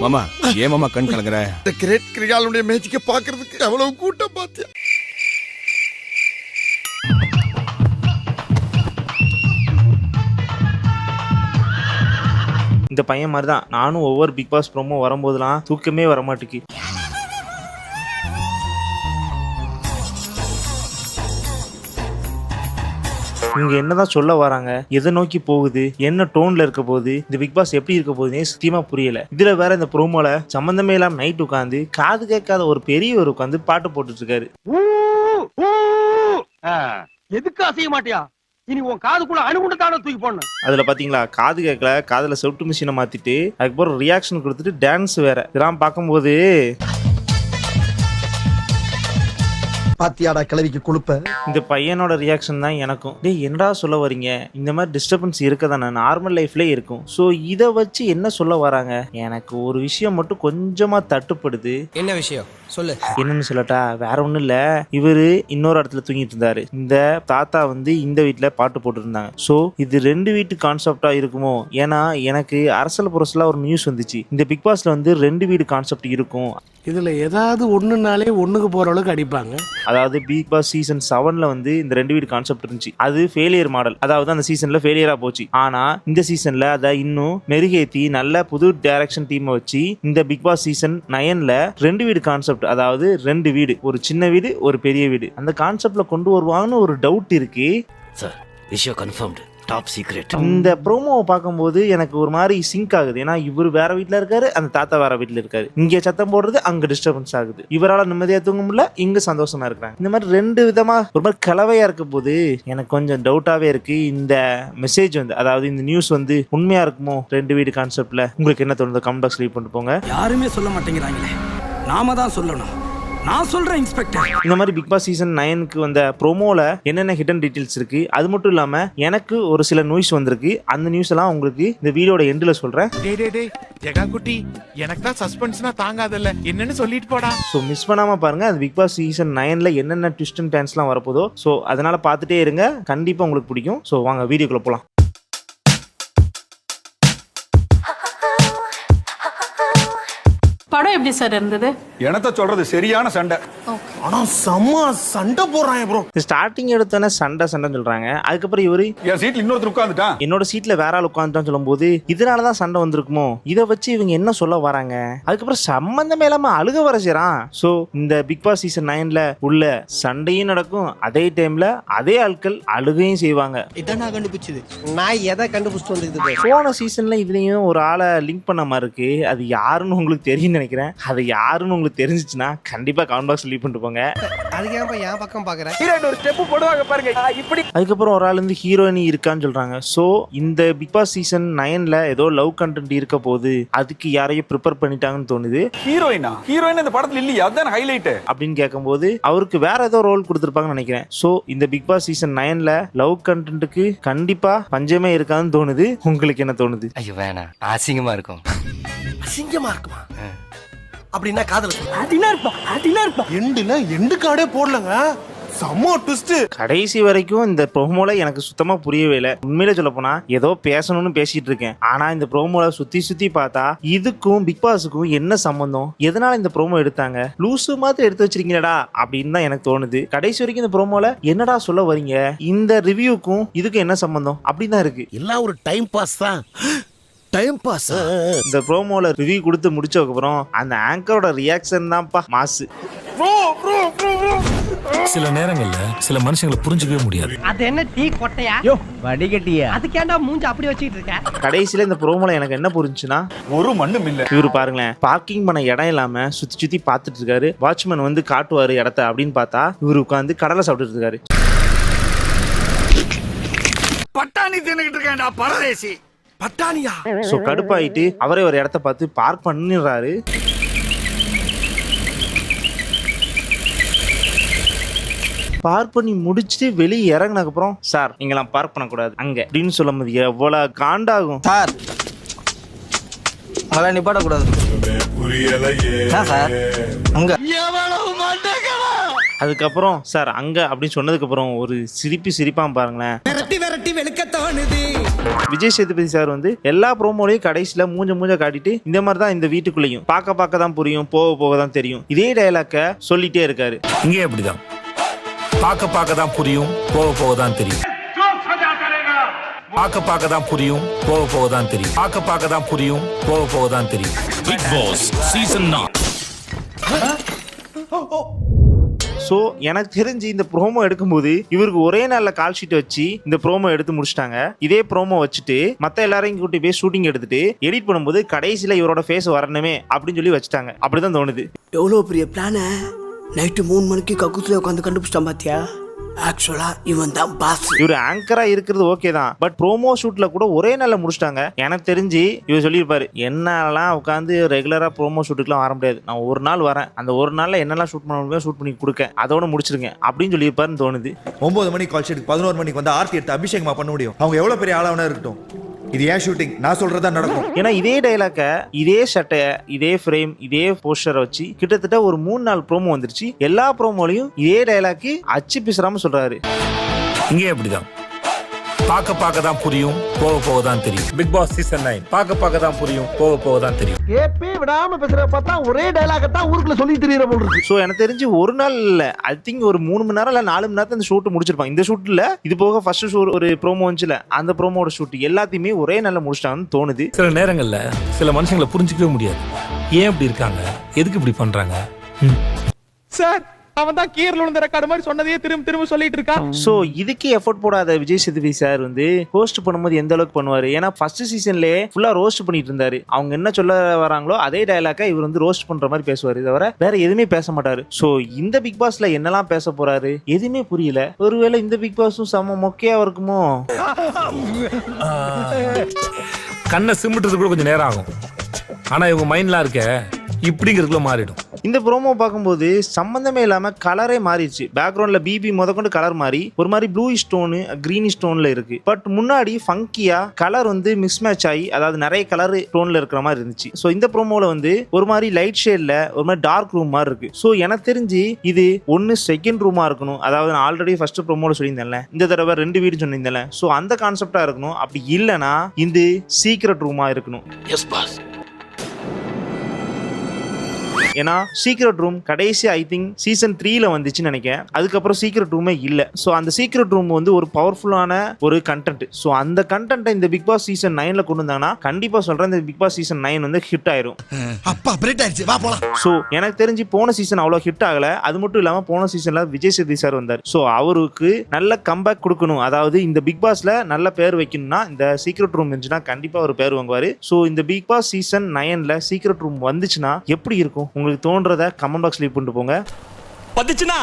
மாமா ஏன் மாமா கண் கலங்குற? இந்த கிரேட் கிரிகாலுடைய மேஜிக்க பாக்குறதுக்கு எவ்வளவு கூட்டம் பாத்தியா? இந்த பையன் மாதிரி தான் நானும் ஒவ்வொரு பிக் பாஸ் ப்ரோமோ வரும்போதெல்லாம் தூக்கமே வர இவங்க என்னதான் சொல்ல வராங்க? எதை நோக்கி போகுது? என்ன டோன்ல இருக்க போகுது? இந்த பிக் பாஸ் எப்படி இருக்க போகுதுன்னே சத்தியமா புரியல. இதுல வேற இந்த ப்ரோமோல சம்பந்தமே இல்லாம நைட் உட்காந்து காது கேட்காத ஒரு பெரியவர் உட்காந்து பாட்டு போட்டுட்டு இருக்காரு எதுக்கு அசைய மாட்டியா? இனி உன் காதுக்குள்ள அணுகுண்டு தானே தூக்கி போடணும். அதுல பாத்தீங்களா? காது கேட்கல காதுல செவுட்டு மிஷினை மாத்திட்டு அதுக்கப்புறம் ரியாக்ஷன் கொடுத்துட்டு டான்ஸ் வேற. இதெல்லாம் பார்க்கும்போது பாத்தியாடா கிளவிக்கு கொழுப்ப? இந்த பையனோட ரியாக்ஷன் தான் எனக்கும். டேய் என்னடா சொல்ல வரீங்க? இந்த மாதிரி டிஸ்டர்பன்ஸ் இருக்க தானே நார்மல் லைஃப்லேயே இருக்கும். ஸோ இதை வச்சு என்ன சொல்ல வராங்க? எனக்கு ஒரு விஷயம் மட்டும் கொஞ்சமா தட்டுப்படுது. என்ன விஷயம்? சொல்லு. என்னன்னு சொல்லட்டா வேற ஒன்றும் இல்லை. இவர் இன்னொரு இடத்துல தூங்கிட்டு இருந்தாரு. இந்த தாத்தா வந்து இந்த வீட்டில் பாட்டு போட்டுருந்தாங்க. ஸோ இது ரெண்டு வீட்டு கான்செப்டா இருக்குமோ? ஏன்னா எனக்கு அரசல் புரசலா ஒரு நியூஸ் வந்துச்சு. இந்த பிக் பாஸ்ல வந்து ரெண்டு வீடு கான்செப்ட் இருக்கும். இதுல ஏதாவது ஒண்ணுனாலே ஒண்ணுக்கு போற அளவுக்கு அடிப்பாங்க. அதாவது பிக் பாஸ் சீசன் செவன்ல வந்து இந்த ரெண்டு வீடு கான்செப்ட் இருந்துச்சு. அது ஃபெயிலியர் மாடல் அதாவது அந்த சீசன்ல ஃபெயிலியரா போச்சு. ஆனா இந்த சீசன்ல அதை இன்னும் மெருகேத்தி நல்ல புது டைரக்ஷன் டீமை வச்சு இந்த பிக் பாஸ் சீசன் நயன்ல ரெண்டு வீடு கான்செப்ட் அதாவது ரெண்டு வீடு ஒரு சின்ன வீடு ஒரு பெரிய வீடு. அந்த கான்செப்ட்ல கொண்டு வருவாங்கன்னு ஒரு டவுட் இருக்கு. சார் விஷயம் கன்ஃபார்ம்டு டாப் சீக்ரெட் இந்த ப்ரோமோவை பார்க்கும்போது எனக்கு ஒரு மாதிரி சிங்க் ஆகுது. ஏன்னா இவர் வேற வீட்ல இருக்காரு அந்த தாத்தா வேற வீட்ல இருக்காரு. இங்க சத்தம் போடுறது அங்க டிஸ்டர்பன்ஸ் ஆகுது. இவரால நிம்மதியா தூங்க முடியல இங்க சந்தோஷமா இருக்கிறாங்க. இந்த மாதிரி ரெண்டு விதமா ஒரு மாதிரி கலவையா இருக்க போது எனக்கு கொஞ்சம் டவுட்டாவே இருக்கு. இந்த மெசேஜ் வந்து அதாவது இந்த நியூஸ் வந்து உண்மையா இருக்குமோ ரெண்டு வீடு கான்செப்ட்ல உங்களுக்கு என்ன தோணுது கமெண்ட் பாக்ஸ் லீவ் பண்ணிட்டு போங்க. யாருமே சொல்ல மாட்டேங்கிறாங்களே. நாம தான் சொல்லணும். நான் சொல்றேன் இன்ஸ்பெக்டர் இந்த மாதிரி பிக் பாஸ் சீசன் நைனுக்கு வந்த ப்ரோமோல என்னென்ன ஹிடன் டீடைல்ஸ் இருக்கு? அது மட்டும் இல்லாம எனக்கு ஒரு சில நியூஸ் வந்திருக்கு. அந்த நியூஸ் எல்லாம் உங்களுக்கு இந்த வீடியோட எண்டில் சொல்றேன். டேய் டேய் டேய் ஜெகா குட்டி எனக்கு தான் சஸ்பென்ஸ்னா தாங்காதல்ல. என்னன்னு சொல்லிட்டு போடா. ஸோ மிஸ் பண்ணாம பாருங்க அது பிக் பாஸ் சீசன் நைன்ல என்னென்ன ட்விஸ்ட் அண்ட் டான்ஸ்லாம் வரப்போதோ. ஸோ அதனால பார்த்துட்டே இருங்க. கண்டிப்பா உங்களுக்கு பிடிக்கும். ஸோ வாங்க வீடியோக்குள்ள போலாம். படம் எப்படி சார் இருந்தது? எனத்த சொல்றது சரியான சண்டை. ஆனா செம்ம சண்டை போடுறாங்க ப்ரோ ஸ்டார்டிங் எடுத்தோன்னே சண்டை சண்டைன்னு சொல்றாங்க. அதுக்கப்புறம் இவரு என் சீட்ல இன்னொருத்தர் உட்காந்துட்டான் என்னோட சீட்ல வேற ஆள் உட்காந்துட்டான்னு சொல்லும்போது இதனால தான் சண்டை வந்திருக்குமோ? இதை வச்சு இவங்க என்ன சொல்ல வராங்க? அதுக்கப்புறம் சம்பந்தமே இல்லாம அழுக வர செய்றான். ஸோ இந்த பிக் பாஸ் சீசன் நைன்ல உள்ள சண்டையும் நடக்கும். அதே டைம்ல அதே ஆட்கள் அழுகையும் செய்வாங்க. இதான் நான் கண்டுபிடிச்சது. நான் எதை கண்டுபிடிச்சிட்டு வந்துருக்குது போன சீசன்ல இதுலயும் ஒரு ஆளை லிங்க் பண்ண மாதிரி இருக்கு. அது யாருன்னு உங்களுக்கு தெரியும்னு நினைக்கிறேன். அது யாருன்னு உங்களுக்கு தெரிஞ்சிச்சுன்னா கண்டிப்பா கமெண்ட் பாக்ஸ் லீவ் பண்ணிட்டு போங்க. அதுக்கு என் பக்கம் பாக்குறேன் ஒரு ஸ்டெப் போடுவாங்க பாருங்க. இப்படி. அதுக்கப்புறம் ஒரு ஆள் வந்து ஹீரோயினி இருக்கான்னு சொல்றாங்க. ஸோ இந்த பிக் பாஸ் சீசன் நைன்ல ஏதோ லவ் கண்டென்ட் இருக்க போது அதுக்கு யாரையும் ப்ரிப்பேர் பண்ணிட்டாங்கன்னு தோணுது. ஹீரோயினா ஹீரோயின் இந்த படத்துல இல்லையா? அதான் ஹைலைட் அப்படின்னு கேட்கும்போது அவருக்கு வேற ஏதோ ரோல் கொடுத்துருப்பாங்கன்னு நினைக்கிறேன். ஸோ இந்த பிக் பாஸ் சீசன் நைன்ல லவ் கண்டென்ட்டுக்கு கண்டிப்பா பஞ்சமே இருக்காதுன்னு தோணுது. உங்களுக்கு என்ன தோணுது? ஐயோ வேணாம். அசிங்கமா இருக்கும். அசிங்கமா இருக்குமா? அப்படின்னா காதல அதினா இருப்பா அதினா இருப்பா. எண்டுல எண்டு கார்டே போடலங்க. செம்ம ட்விஸ்ட் கடைசி வரைக்கும் இந்த ப்ரோமோல எனக்கு சுத்தமா புரியவே இல்லை. உண்மையில சொல்ல போனா ஏதோ பேசணும்னு பேசிட்டு இருக்கேன். ஆனா இந்த ப்ரோமோல சுத்தி சுத்தி பார்த்தா இதுக்கும் பிக் பாஸுக்கும் என்ன சம்பந்தம்? எதனால இந்த ப்ரோமோ எடுத்தாங்க? லூசு மாதிரி எடுத்து வச்சிருக்கீங்களா அப்படின்னு தான் எனக்கு தோணுது. கடைசி வரைக்கும் இந்த ப்ரோமோல என்னடா சொல்ல வரீங்க? இந்த ரிவ்யூக்கும் இதுக்கும் என்ன சம்பந்தம்? அப்படின்னு தான் இருக்கு. எல்லாம் ஒரு டைம் பாஸ் தான். டைம் பாஸ் இந்த ப்ரோமோல ரிவ்யூ கொடுத்து முடிச்சதுக்கு அப்புறம் அந்த ஆங்கரோட ரியாக்ஷன் தான்ப்பா மாசு. சில நேரங்கள்ல சில மனுஷங்களை புரிஞ்சுக்கவே முடியாது. அது என்ன டீ கொட்டையா? யோ வடிகட்டியா? அதுக்கேண்டா மூஞ்சி அப்படி வச்சுக்கிட்டு இருக்க கடைசியில இந்த ப்ரோமோல எனக்கு என்ன புரிஞ்சுன்னா ஒரு மண்ணும் இல்ல. இவரு பாருங்களேன் பார்க்கிங் பண்ண இடம் இல்லாம சுத்தி சுத்தி பார்த்துட்டு இருக்காரு. வாட்ச்மேன் வந்து காட்டுவாரு இடத்த அப்படின்னு பார்த்தா இவரு உட்காந்து கடலை சாப்பிட்டுட்டு இருக்காரு. பட்டாணி தின்னுகிட்டு இருக்கேன்டா பரதேசி. பட்டாணியா? ஸோ கடுப்பாயிட்டு அவரே ஒரு இடத்த பார்த்து பார்க் பண்ணிடுறாரு. பார்க் பண்ணி முடிச்சுட்டு வெளியே இறங்குனதுக்கு அப்புறம் சார் இங்கெல்லாம் பார்க் பண்ணக்கூடாது. அங்க. அப்படின்னு சொல்லும் போது எவ்வளவு காண்டாகும். சார் அங்கெல்லாம் நிப்பாட்ட கூடாது சார் அங்க. எவ்வளவு அதுக்கப்புறம் சார் அங்க அப்படின்னு சொன்னதுக்கு அப்புறம் ஒரு சிரிப்பு சிரிப்பான் பாருங்களேன். விரட்டி விரட்டி வெளுக்க தோணுது. விஜய் சேதுபதி சார் வந்து எல்லா ப்ரோமோலையும் கடைசியில மூஞ்ச மூஞ்ச காட்டிட்டு இந்த மாதிரி தான் இந்த வீட்டுக்குள்ளேயும் பார்க்க பார்க்க தான் புரியும் போக போக தான் தெரியும். இதே டைலாக்க சொல்லிட்டே இருக்காரு. இங்கே அப்படிதான். பார்க்க பார்க்க தான் புரியும் போக போக தான் தெரியும். பார்க்க பார்க்க தான் புரியும் போக போக தான் தெரியும். பார்க்க பார்க்க தான் புரியும் போக போக தான் தெரியும். பிக் பாஸ் சீசன் ஸோ எனக்கு தெரிஞ்சு இந்த ப்ரோமோ எடுக்கும்போது இவருக்கு ஒரே நாளில் கால் ஷீட் வச்சு இந்த ப்ரோமோ எடுத்து முடிச்சிட்டாங்க. இதே ப்ரோமோ வச்சுட்டு மற்ற எல்லாரையும் கூட்டி போய் ஷூட்டிங் எடுத்துட்டு எடிட் பண்ணும்போது கடைசியில் இவரோட ஃபேஸ் வரணுமே அப்படின்னு சொல்லி வச்சுட்டாங்க. அப்படிதான் தோணுது. எவ்வளோ பெரிய பிளான நைட்டு மூணு மணிக்கு கக்குத்துல உட்காந்து கண்டுபிடிச்சிட்டான் பாத்தியா? ஆக்சுவலா இவன் தான் பாஸ் இவர் ஆங்கரா இருக்கிறது ஓகே தான். பட் ப்ரோமோ ஷூட்ல கூட ஒரே நாள்ல முடிச்சிட்டாங்க. எனக்கு தெரிஞ்சு இவர் சொல்லியிருப்பாரு என்னாலாம் உட்காந்து ரெகுலரா ப்ரோமோ ஷூட்டுக்குலாம் வர முடியாது. நான் ஒரு நாள் வரேன். அந்த ஒரு நாள்ல என்னெல்லாம் ஷூட் பண்ண முடியுமோ ஷூட் பண்ணி கொடுக்க அதோட முடிச்சிருங்க. அப்படின்னு சொல்லியிருப்பாருன்னு தோணுது. ஒன்பது மணிக்கு கால் ஷீட் பதினோரு மணிக்கு வந்து ஆர்த்தி எடுத்து அபிஷேகமா பண்ண முடியும். அவங்க எவ்வளவு பெரிய ஆளாவனா இருக்கட்டும். இது ஏன் ஷூட்டிங் நான் சொல்றதா நடக்கும். ஏன்னா இதே டைலாக்க இதே சட்டையை இதே ஃப்ரேம் இதே போஸ்டரை வச்சு கிட்டத்தட்ட ஒரு மூணு நாள் ப்ரோமோ வந்துருச்சு. எல்லா ப்ரோமோலையும் இதே டைலாக்கு அச்சு பிசுறாம சொல்றாரு. இங்கே அப்படிதான். பார்க்க பார்க்க தான் புரியும் போக போக தான் தெரியும். பிக் பாஸ் சீசன் நைன் பார்க்க பார்க்க தான் புரியும் போக போக தான் தெரியும். கேப்பே விடாம பேசுற பார்த்தா ஒரே டைலாக தான் ஊருக்குள்ள சொல்லி தெரியற போல் இருக்கு. ஸோ எனக்கு தெரிஞ்சு ஒரு நாள் இல்லை. ஐ திங்க் ஒரு மூணு மணி நேரம் இல்லை நாலு மணி நேரத்தில் இந்த ஷூட் முடிச்சிருப்பாங்க. இந்த ஷூட்டில் இது போக ஃபர்ஸ்ட் ஷூ ஒரு ப்ரோமோ வந்துச்சுல அந்த ப்ரோமோட ஷூட் எல்லாத்தையுமே ஒரே நாளில் முடிச்சிட்டாங்கன்னு தோணுது. சில நேரங்கள்ல சில மனுஷங்களை புரிஞ்சிக்கவே முடியாது. ஏன் இப்படி இருக்காங்க? எதுக்கு இப்படி பண்றாங்க. சார் அவன் தான் கீரல் விழுந்த ரெக்கார்டு மாதிரி சொன்னதையே திரும்ப திரும்ப சொல்லிட்டு இருக்கான். ஸோ இதுக்கு எஃபோர்ட் போடாத விஜய் சேதுபதி சார் வந்து ஹோஸ்ட் பண்ணும்போது எந்த அளவுக்கு பண்ணுவார்? ஏன்னா ஃபர்ஸ்ட் சீசன்லேயே ஃபுல்லாக ரோஸ்ட் பண்ணிட்டு இருந்தாரு. அவங்க என்ன சொல்ல வராங்களோ அதே டயலாக்கை இவர் வந்து ரோஸ்ட் பண்ற மாதிரி பேசுவார். தவிர வேற எதுவுமே பேச மாட்டாரு. ஸோ இந்த பிக் பாஸ்ல என்னெல்லாம் பேச போறாரு? எதுவுமே புரியல. ஒருவேளை இந்த பிக் பாஸும் செம மொக்கையா இருக்குமோ? கண்ணை சிமிட்டுறது கூட கொஞ்சம் நேரம் ஆகும். ஆனா இவங்க மைண்ட்லாம் இருக்க இப்படிங்கிறதுக்குள்ள மாறிடும். இந்த ப்ரோமோ பார்க்கும்போது சம்மந்தமே இல்லாம கலரே மாறிடுச்சு. பேக்ரவுண்ட்ல பிபி முதற்கொண்டு கலர் மாறி ஒரு மாதிரி ப்ளூ ஸ்டோனு கிரீன் ஸ்டோன்ல இருக்கு. பட் முன்னாடி ஃபங்கியா கலர் வந்து மிஸ் மேட்ச் ஆகி அதாவது நிறைய கலர் டோன்ல இருக்கிற மாதிரி இருந்துச்சு. ஸோ இந்த ப்ரோமோல வந்து ஒரு மாதிரி லைட் ஷேட்ல ஒரு மாதிரி டார்க் ரூம் மாதிரி இருக்கு. ஸோ எனக்கு தெரிஞ்சு இது ஒன்னு செகண்ட் ரூமா இருக்கணும். அதாவது நான் ஆல்ரெடி ஃபர்ஸ்ட் ப்ரோமோல சொல்லியிருந்தேன்ல. இந்த தடவை ரெண்டு வீடு சொல்லியிருந்தேன்ல. ஸோ அந்த கான்செப்டா இருக்கணும். அப்படி இல்லைன்னா இது சீக்ரெட் ரூமா இருக்கணும். எஸ் பாஸ் ஏன்னா சீக்ரெட் ரூம் கடைசி ஐ திங்க் சீசன் த்ரீல வந்துச்சுன்னு நினைக்கிறேன். அதுக்கப்புறம் சீக்ரெட் ரூமே இல்லை. ஸோ அந்த சீக்ரெட் ரூம் வந்து ஒரு பவர்ஃபுல்லான ஒரு கண்டென்ட் ஸோ அந்த கண்டென்ட்டை இந்த பிக் பாஸ் சீசன் நைன்ல கொண்டு வந்தாங்கன்னா கண்டிப்பா சொல்றேன் இந்த பிக் பாஸ் சீசன் நைன் வந்து ஹிட் ஆயிரும். அப்பா பிரேட் ஆயிடுச்சு. வா போலாம். ஸோ எனக்கு தெரிஞ்சு போன சீசன் அவ்வளோ ஹிட் ஆகல. அது மட்டும் இல்லாமல் போன சீசன்ல விஜய் சேதுபதி சார் வந்தார். ஸோ அவருக்கு நல்ல கம்பேக் கொடுக்கணும். அதாவது இந்த பிக் பாஸ்ல நல்ல பேர் வைக்கணும்னா இந்த சீக்ரெட் ரூம் இருந்துச்சுன்னா கண்டிப்பா ஒரு பேர் வாங்குவாரு. ஸோ இந்த பிக் பாஸ் சீசன் நைன்ல சீக்ரெட் ரூம் வந்துச்சுன்னா எப்படி இருக்கும்? உங்களுக்கு தோன்றத கமெண்ட் பாக்ஸ் லீவ் பண்ணிட்டு போங்க. வந்துச்சுன்னா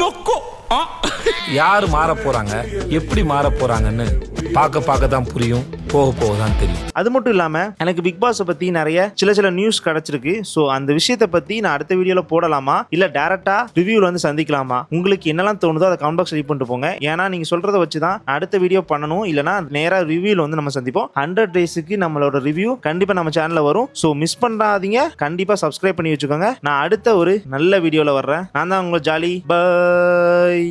நொக்கோ. யார் மாற போறாங்க? எப்படி மாற போறாங்கன்னு பார்க்க பார்க்க தான் புரியும். போக போக தான் தெரியும். அது மட்டும் இல்லாம எனக்கு பிக் பாஸை பத்தி நிறைய சில சில நியூஸ் கிடைச்சிருக்கு. ஸோ அந்த விஷயத்தை பத்தி நான் அடுத்த வீடியோல போடலாமா? இல்ல டேரக்டா ரிவ்யூல வந்து சந்திக்கலாமா? உங்களுக்கு என்னெல்லாம் தோணுதோ அதை கமெண்ட் பாக்ஸ் லீவ் பண்ணிட்டு போங்க. ஏன்னா நீங்க சொல்கிறத வச்சு தான் அடுத்த வீடியோ பண்ணணும். இல்லைனா நேரா ரிவ்யூல வந்து நம்ம சந்திப்போம். ஹண்ட்ரட் டேஸுக்கு நம்மளோட ரிவ்யூ கண்டிப்பா நம்ம சேனல்ல வரும். ஸோ மிஸ் பண்ணாதீங்க. கண்டிப்பா சப்ஸ்கிரைப் பண்ணி வச்சுக்கோங்க. நான் அடுத்த ஒரு நல்ல வீடியோல வர்றேன். நான் தான் உங்களை ஜாலி. பை